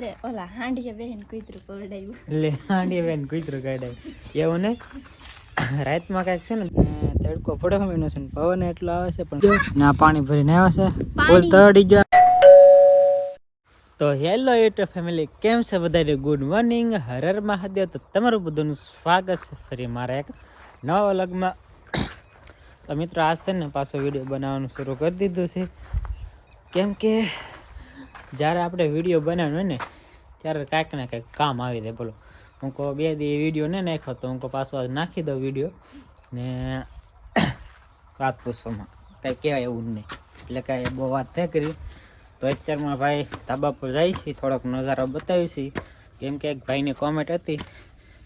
રે, ઓલા હાંડીએ બેહીને કૂતરું કરડાવ્યું એટલે હાંડી બેન કૂતરું કાઢાય એવું ને રાતમાં કાંઈક છે ને ને તડકો પડ્યો હોય છે ને પવન એટલો આવે છે પણ ના પાણી ભરીને આવ્યા છે ફૂલ તળી ગયા તો હેલો યુટ્યુબ ફેમિલી કેમ છે બધા ગુડ મોર્નિંગ હરર મહાદેવ તો તમારું બધાનું સ્વાગત છે ફરી મારા એક નવા લગમાં તો મિત્રો આજ છે ને પાછો વીડિયો બનાવવાનું શરૂ કરી દીધું છે કેમ કે જ્યારે આપણે વીડિયો બનાવ્યો હોય ને, ત્યારે કાંઈક ને કાંઈક કામ આવી જાય. બોલો. હું કહો, બે દી વીડિયો ને નાખ્યો તો હું કહો, પાછો નાખી દઉં વીડિયો ને વાત પૂછવામાં. કાંઈ કહેવાય એવું નહીં. એટલે કાંઈ બહુ વાત થઈ કરી. તો અત્યારમાં ભાઈ ધાબા પર જાય છે, થોડોક નજારો બતાવી છે. કેમ કે એક ભાઈની કોમેન્ટ હતી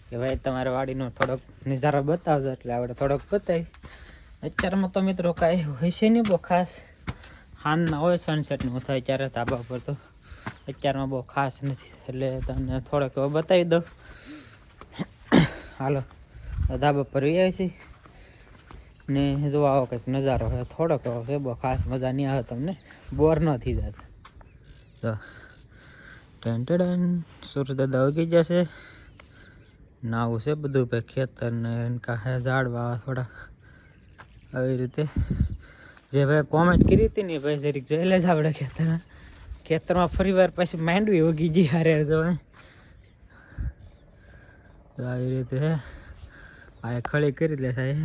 કે ભાઈ, તમારે વાડીનો થોડોક નજારો બતાવજો, એટલે આપણે થોડોક બતાવી અત્યારમાં તો મિત્રો કાંઈ હોય છે નહીં બહુ ખાસ. હાનના હોય સનસેટનું થાય ત્યારે ધાબા પર તો અત્યારમાં બહુ ખાસ નથી. એટલે તમને થોડોક એવો બતાવી દઉં. હાલો ધાબા પર આવી છે ને જો આવો કંઈક નજારો છે થોડોક એવો છે, બહુ ખાસ મજા નહીં આવે તમને. બોર ન થઈ જતા. તો, ટન ટન સૂરજ દાદા ઉગી જશે નાવું છે બધું, ભાઈ ખેતર ને કાંહે ઝાડવા થોડાક. આવી રીતે જે ભાઈ કોમેન્ટ કરી હતી ને ભાઈ જરીક જોઈ લેજ આપણે ખેતરમાં. ખેતરમાં ફરી વાર પછી માંડવી ઉગી ગઈ હારે તો આવી રીતે આ ખળી કરી લે સાહેબ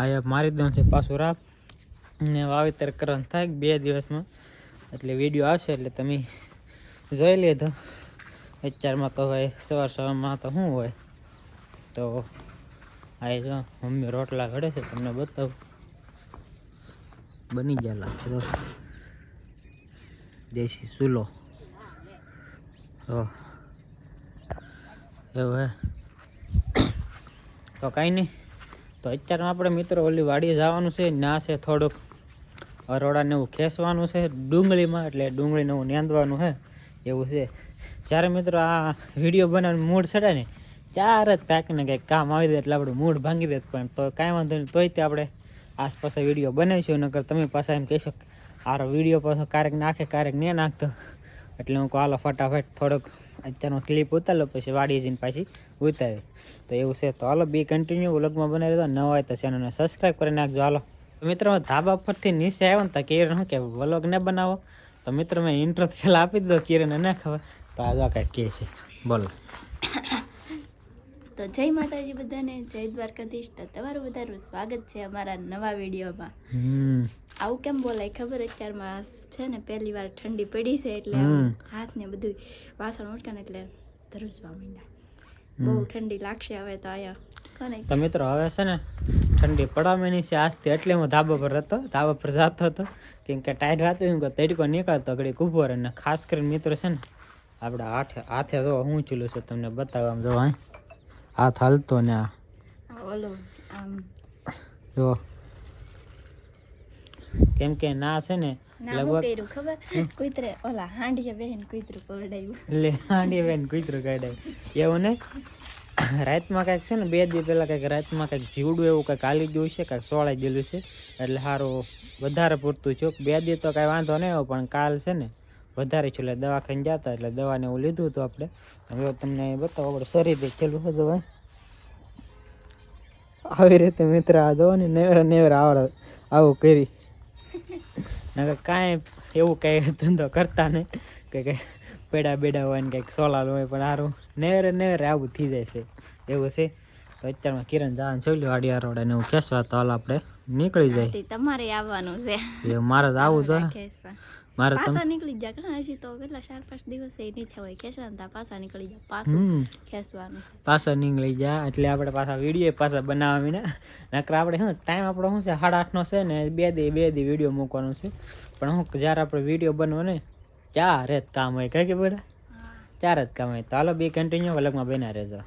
આ મારી દઉં છે, પાછું રાપ ને વાવેતર કરવાનું થાય બે દિવસમાં. એટલે વીડિયો આવશે, એટલે તમે જોઈ લેજો. અત્યારમાં ભાઈ સવાર સવારમાં તો શું હોય? તો આ જો, મમ્મી રોટલા ઘડે છે, તમને બતાવું. બની ગયેલા. જો દેશી ચૂલો. એવું હે? તો કાંઈ નહીં. તો અત્યારમાં આપણે મિત્રો ઓલી વાડીએ જવાનું છે. ના છે થોડુંક. અરોડાને એવું ખેંચવાનું છે. ડુંગળીમાં, એટલે ડુંગળીને એવું નેંદવાનું છે એવું છે. જ્યારે મિત્રો આ વીડિયો બનાવવાનું મૂડ ચડે ને, ત્યારે જ કાંઈક ને કંઈક કામ આવી દે એટલે આપણું મૂડ ભાંગી દે પણ તો કાંઈ વાંધો નહીં. તોય તે આપણે આસપાસ વીડિયો બનાવીશું, નકર તમે પાછા એમ કહેશો આરો વીડિયો પાછો ક્યારેક નાખે, ક્યારેક નહીં નાખતો. એટલે હું કહું, હાલો, ફટાફટ થોડોક અત્યારનો ક્લિપ ઉતારો પછી વાડી જઈને પાછી ઉતારે તો એવું છે. તો હાલો બી કન્ટિન્યુ વ્લોગમાં બનાવી દો. ન હોય તો ચેનલને સબસ્ક્રાઈબ કરી નાખજો. હાલો. મિત્રો ધાબા પરથી નીચે આવ્યો ને તો કિરણ શું કે, વ્લોગ ને બનાવો. તો મિત્રો, મેં ઇન્ટ્રો પહેલાં આપી દીધો, કિરણને ના ખબર. તો આ કાંઈક કહે છે. બોલો. તો જય માતાજી બધાને જય દ્વારકાધીશ. તો તમારું બધાનું સ્વાગત છે અમારા નવા વિડીયોમાં. આવું કેમ બોલાય ખબર? અત્યારમાં છે ને પહેલી વાર ઠંડી પડી છે એટલે હાથ ને બધું વાસણ ઉટકાને એટલે ધ્રુજવા માંડ્યા. બહુ ઠંડી લાગશે હવે તો અહીંયા. તો મિત્રો હવે છે ને ઠંડી પડવાની છે. આજથી એટલે હું ધાબા પર હતો ધાબા પર જતો હતો. કેમ કે ટાઈટ રાતે કે તડકો નીકળતો ઘડી ઊભો રહે ને ખાસ કરીને મિત્રો છે ને આપણે હાથે હાથે જો હું ચૂલું છે તમને બતાવવા જો અહીં હાથ થાલતો ને આ. આ ઓલું આમ. જો. કેમ કે ના છે ને લગભગ ખબર? કૂતરે ઓલા હાંડીએ બેહીને કૂતરું એટલે હાંડી બેન કૂતરું કાઢાય. એવું નહીં રાતમાં કાંઈક છે ને બે દી પહેલાં કંઈક રાતમાં કંઈક જીવડું એવું કઈ હાલી ગયું છે કાંઈક સોળાઈ ગયેલું છે. એટલે સારું વધારે પૂરતું છે. બે દી તો કાંઈ વાંધો નહીં પણ કાલ છે ને વધારે છે એટલે દવાખાને જતા એટલે દવાને એવું લીધું હતું આપણે. હવે તમને બતાવો, આપણે શરીર દેખેલું હતું ભાઈ. આવી રીતે મિત્ર, આ દો ને નેવર નેવર આવડે, આવું કરી. નકર કાંઈ એવું કંઈ ધંધો કરતા નહીં, કે કંઈ પેડા બેડા હોય ને કંઈક સોલાલ હોય પણ સારું નેવરે નેવરે આવું થઈ જાય છે. એવું છે. તો અત્યારમાં કિરણ જવાનું છે ઓલી વાડી આરોડે ને એવું ખેંચવા. તો હાલ આપણે નીકળી જાય તમારે આવવાનું છે. એ મારે તો આવું છે. મારે પાછા નીકળી જાય ઘણા. હજી તો કેટલા ચાર પાંચ દિવસ એ નહીં થવાય હોય ખેંચવા ને પાછા નીકળી જાય પાછું ખેંચવાનું પાછા નીકળી જાય એટલે આપણે પાછા વીડિયો પાછા બનાવીને. નકર આપણે શું ટાઈમ આપણો શું છે? સાડા આઠનો છે ને બે દી બે દી વીડિયો મૂકવાનો છે. પણ હું જ્યારે આપણે વીડિયો બનવો ને ચાર જ કામ હોય. કઈ કે બેટા ચાર જ કામ હોય. તો હાલો બે કન્ટિન્યુ અલગમાં બના રહેજો.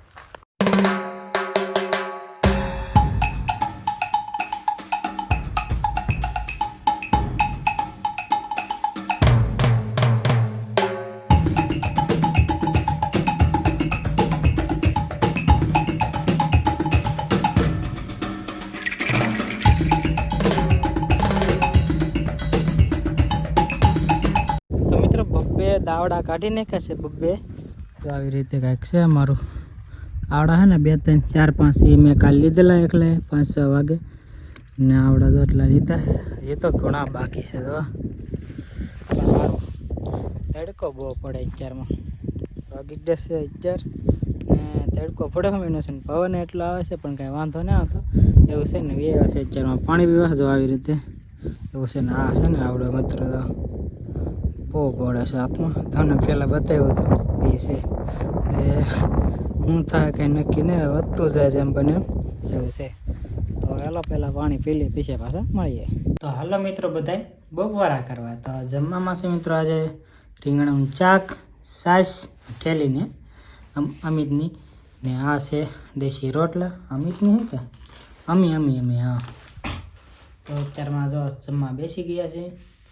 દાવડા કાઢી નાખ્યા છે બબ્બે. તો આવી રીતે કાંઈક છે અમારું. આવડા હે ને, બે, ત્રણ, ચાર, પાંચ, એ મેં કાલે લીધેલા એકલે પાંચ, છ વાગે. ને આવડા તો એટલા લીધા. હજી તો ઘણા બાકી છે તો તડકો બહુ પડે અત્યારમાં. વાગી જશે અત્યાર. ને તડકો પડે મહિનો છે પવન એટલો આવે છે, પણ કાંઈ વાંધો ના આવતો. એવું છે ને એ ચારમાં પાણી પીવા જો આવી રીતે. એવું છે ને, આ છે ને આવડો માત્ર તો બહુ પડે છે. હાથમાં તમને પહેલાં બતાવ્યું હતું. એ છે. એ હું થાય કંઈ નક્કી ને વધતું જાય જેમ બને એવું છે. તો હાલો પહેલાં પાણી પી લઈએ પીછે પાછા મળીએ. તો હાલો મિત્રો બધાય, બપોરા કરવા. તો જમવામાં છે મિત્રો આજે રીંગણાનું ચાક સાસ ઠેલીને અમિતની. ને આ છે દેશી રોટલા. અમિતની શું કે? અમી અમી અમી, હા. તો અત્યારમાં જો જમવા બેસી ગયા છે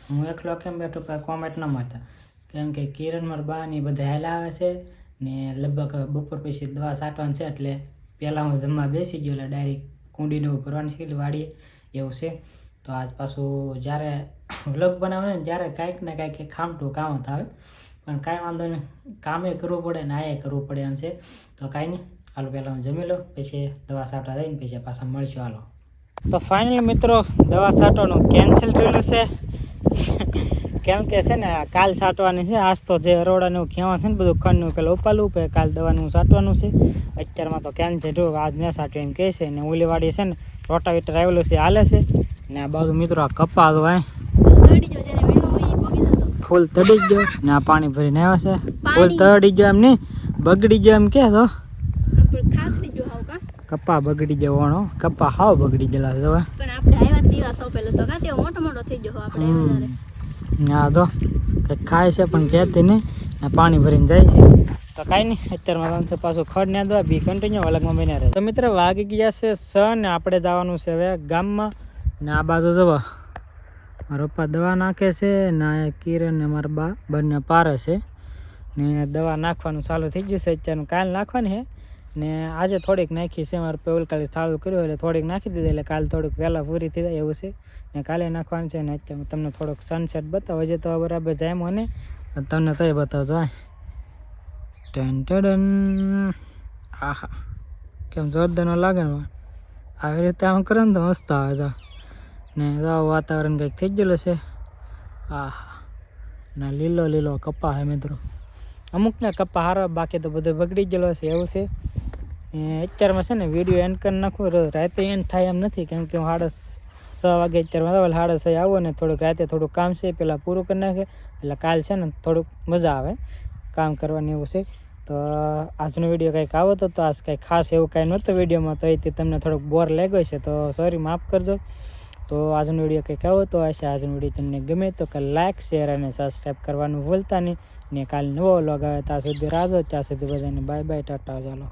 હું એકલો કેમ બેઠો કાંઈ કોમેન્ટ ન મારતા કેમ કે કિરણ મારા બા ને બધા હેલા આવે છે ને લગભગ બપોર પછી દવા છાંટવાની છે એટલે પહેલાં હું જમવા બેસી ગયો એટલે ડાયરેક્ટ કુંડીને એવું ભરવાની છે વાડીએ એવું છે. તો આજ પાછું જ્યારે વ્લોગ બનાવે ને ત્યારે કાંઈક ને કાંઈક ખામટું કામ જ આવે. પણ કાંઈ વાંધો નહીં, કામે કરવું પડે ને આ કરવું પડે એમ છે. તો કાંઈ નહીં, હાલો પહેલાં હું જમી લઉં, પછી દવા છાંટવા દઈને પછી પાછા મળશું, હાલો. તો ફાઇનલ મિત્રો, દવા છાંટવાનું કેન્સલ થયેલું છે. કેમ કે છે ને કાલ સાટવાની છે આજ તો જે અરોડાને એવું ખેવા છે ને બધું ખંડનું પેલા ઉપાલું પછી કાલ દવાનું સાટવાનું છે. અત્યારમાં તો કેન્સલ જો આજ ન છાંટ્યું એમ કહે છે ને ઉલીવાડી છે ને રોટાવીટર આવેલું છે હાલે છે. ને આ બાજુ મિત્રો આ કપા તો આ ફૂલ તડી ગયો. ને આ પાણી ભરીને આવ્યા છે. ફૂલ તડી ગયો એમ નહીં બગડી ગયો એમ કે તો. કપા બગડી જવાનો કપા હાવ બગડી ગયેલા છે હવે પણ આપણે આવ્યા દિવસ સૌ પહેલો તો કા મોટો મોટો થઈ ગયો આપણે આવ્યા ના તો કંઈક ખાય છે પણ કહેતી નહીં. ને પાણી ભરીને જાય છે. તો કાંઈ નહીં અત્યારમાં તમે પાછું ખડ ને દવા બી કન્ટિન્યુ અલગમાં બન્યા રહે. તો મિત્ર વાગી ગયા છે સ ને આપણે જવાનું છે હવે ગામમાં. ને આ બાજુ જવા મારા પપ્પા દવા નાખે છે ને આ કિરણ ને મારા બા બંને પારે છે. ને દવા નાખવાનું ચાલુ થઈ ગયું છે અત્યારનું કાલ નાખવાની છે. ને આજે થોડીક નાખી છે, મારે પેવલ કાલે ચાલુ કર્યું એટલે થોડીક નાખી દીધી, એટલે કાલે થોડુંક વહેલા પૂરી થઈ જાય એવું છે. ને કાલે નાખવાનું છે ને તમને થોડોક સનસેટ બતાવો. છે તો બરાબર જાય મને તમને તો એ બતાવજો, હા. ટન ટડન. આહા. કેમ જોરદાર લાગે ને આવી રીતે આમ કરે ને તો મસ્ત આવે છે. ને જાઓ વાતાવરણ કંઈક થઈ ગયેલું છે. આહા. ના લીલો લીલો કપા હે મિત્રો. અમુક ને કપા હારો, બાકી તો બધું બગડી ગયેલો છે, એવું છે. અત્યારમાં છે ને વીડિયો એન્ડ કરી નાખું. રાતે એન્ડ થાય એમ નથી, કેમ કે હું સાડા છ વાગે અત્યારમાં આવે સાડા છ આવો ને થોડુંક રાતે થોડુંક કામ છે પહેલાં પૂરું કરી નાખે, એટલે કાલ છે ને થોડુંક મજા આવે, કામ કરવાની એવું છે. તો આજનો વીડિયો કંઈક આવો તો આજ કંઈ ખાસ એવું કાંઈ નહોતું વિડીયોમાં તો એથી તમને થોડુંક બોર લાગ્યો છે તો સોરી માફ કરજો. તો આજનો વીડિયો કંઈક આવો તો હશે આજનો વીડિયો તમને ગમે તો કે લાઇક શેર અને સબસ્ક્રાઈબ કરવાનું ભૂલતા નહીં. ને કાલે નવો વ્લોગ આવે, ત્યાં સુધી રાહ જો ત્યાં સુધી બધાને બાય બાય ટાટા, ચાલો.